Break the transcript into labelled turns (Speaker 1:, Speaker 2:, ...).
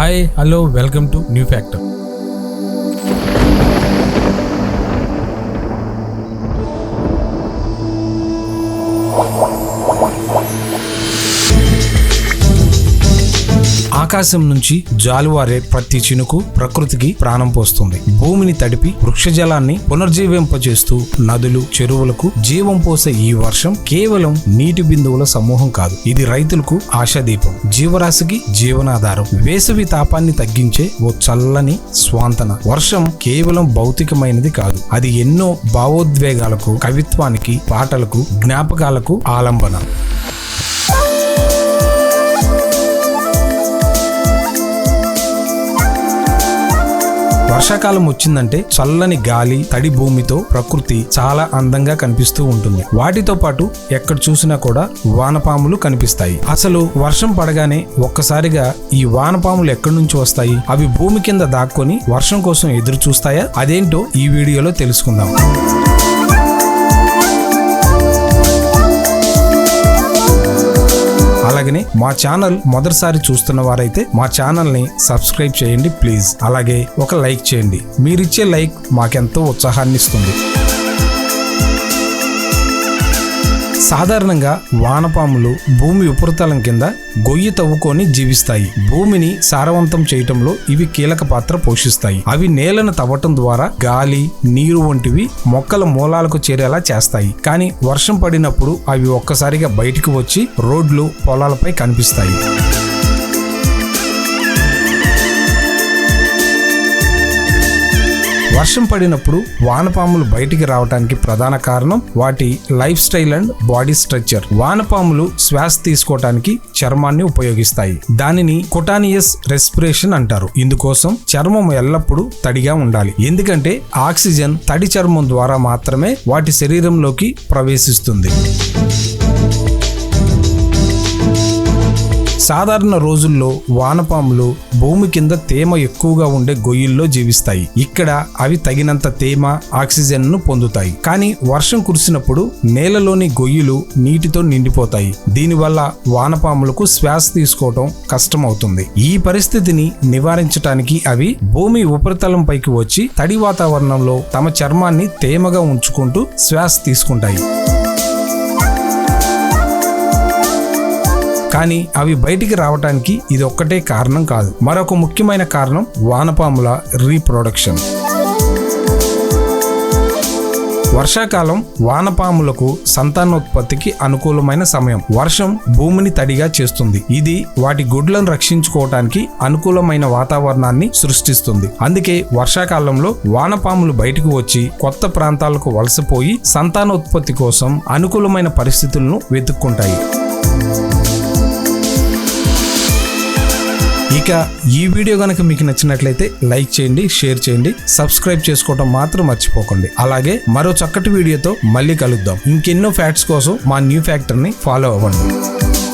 Speaker 1: hi hello welcome to new factor ఆకాశం నుంచి జాలువారే ప్రతి చినుకు ప్రకృతికి ప్రాణం పోస్తుంది భూమిని తడిపి వృక్షజలాన్ని పునర్జీవింపజేస్తూ నదులు చెరువులకు జీవం పోసే ఈ వర్షం కేవలం నీటి బిందువుల సమూహం కాదు ఇది రైతులకు ఆశాదీపం జీవరాశికి జీవనాధారం వేసవి తాపాన్ని తగ్గించే ఓ చల్లని స్వాంతన వర్షం కేవలం భౌతికమైనది కాదు అది ఎన్నో భావోద్వేగాలకు కవిత్వానికి పాటలకు జ్ఞాపకాలకు ఆలంబన వర్షాకాలం వచ్చిందంటే చల్లని గాలి తడి భూమితో ప్రకృతి చాలా అందంగా కనిపిస్తూ ఉంటుంది వాటితో పాటు ఎక్కడ చూసినా కూడా వానపాములు కనిపిస్తాయి అసలు వర్షం పడగానే ఒక్కసారిగా ఈ వానపాములు ఎక్కడి నుంచి వస్తాయి అవి భూమి కింద దాక్కొని వర్షం కోసం ఎదురు చూస్తాయా అదేంటో ఈ వీడియోలో తెలుసుకుందాం అలాగనే మా ఛానల్ మొదటిసారి చూస్తున్న వారైతే మా ఛానల్ ని సబ్స్క్రైబ్ చేయండి ప్లీజ్ అలాగే ఒక లైక్ చేయండి మీరిచ్చే లైక్ మాకెంతో ఉత్సాహాన్ని ఇస్తుంది సాధారణంగా వానపాములు భూమి ఉపరితలం కింద గొయ్యి తవ్వుకొని జీవిస్తాయి భూమిని సారవంతం చేయటంలో ఇవి కీలక పాత్ర పోషిస్తాయి అవి నేలను తవ్వటం ద్వారా గాలి నీరు వంటివి మొక్కల మూలాలకు చేరేలా చేస్తాయి కానీ వర్షం పడినప్పుడు అవి ఒక్కసారిగా బయటికి వచ్చి రోడ్లు పొలాలపై కనిపిస్తాయి వర్షం పడినప్పుడు వానపాములు బయటికి రావడానికి ప్రధాన కారణం వాటి life style and body structure వానపాములు శ్వాస తీసుకోవటానికి చర్మాన్ని ఉపయోగిస్తాయి దానిని కొటానియస్ రెస్పిరేషన్ అంటారు ఇందుకోసం చర్మం ఎల్లప్పుడూ తడిగా ఉండాలి ఎందుకంటే ఆక్సిజన్ తడి చర్మం ద్వారా మాత్రమే వాటి శరీరంలోకి ప్రవేశిస్తుంది సాధారణ రోజుల్లో వానపాములు భూమి కింద తేమ ఎక్కువగా ఉండే గొయ్యిల్లో జీవిస్తాయి ఇక్కడ అవి తగినంత తేమ ఆక్సిజన్ ను పొందుతాయి కానీ వర్షం కురిసినప్పుడు నేలలోని గొయ్యిలు నీటితో నిండిపోతాయి దీనివల్ల వానపాములకు శ్వాస తీసుకోవటం కష్టమవుతుంది ఈ పరిస్థితిని నివారించటానికి అవి భూమి ఉపరితలం పైకి వచ్చి తడి వాతావరణంలో తమ చర్మాన్ని తేమగా ఉంచుకుంటూ శ్వాస తీసుకుంటాయి కానీ అవి బయటికి రావటానికి ఇది ఒక్కటే కారణం కాదు మరొక ముఖ్యమైన కారణం వానపాముల రీప్రొడక్షన్ వర్షాకాలం వానపాములకు సంతానోత్పత్తికి అనుకూలమైన సమయం వర్షం భూమిని తడిగా చేస్తుంది ఇది వాటి గుడ్లను రక్షించుకోవటానికి అనుకూలమైన వాతావరణాన్ని సృష్టిస్తుంది అందుకే వర్షాకాలంలో వానపాములు బయటకు వచ్చి కొత్త ప్రాంతాలకు వలసపోయి సంతానోత్పత్తి కోసం అనుకూలమైన పరిస్థితులను వెతుక్కుంటాయి ఇక ఈ వీడియో కనుక మీకు నచ్చినట్లయితే లైక్ చేయండి షేర్ చేయండి సబ్స్క్రైబ్ చేసుకోవటం మాత్రం మర్చిపోకండి అలాగే మరో చక్కటి వీడియోతో మళ్ళీ కలుద్దాం ఇంకెన్నో ఫ్యాక్ట్స్ కోసం మా న్యూ ఫ్యాక్టర్ని ఫాలో అవ్వండి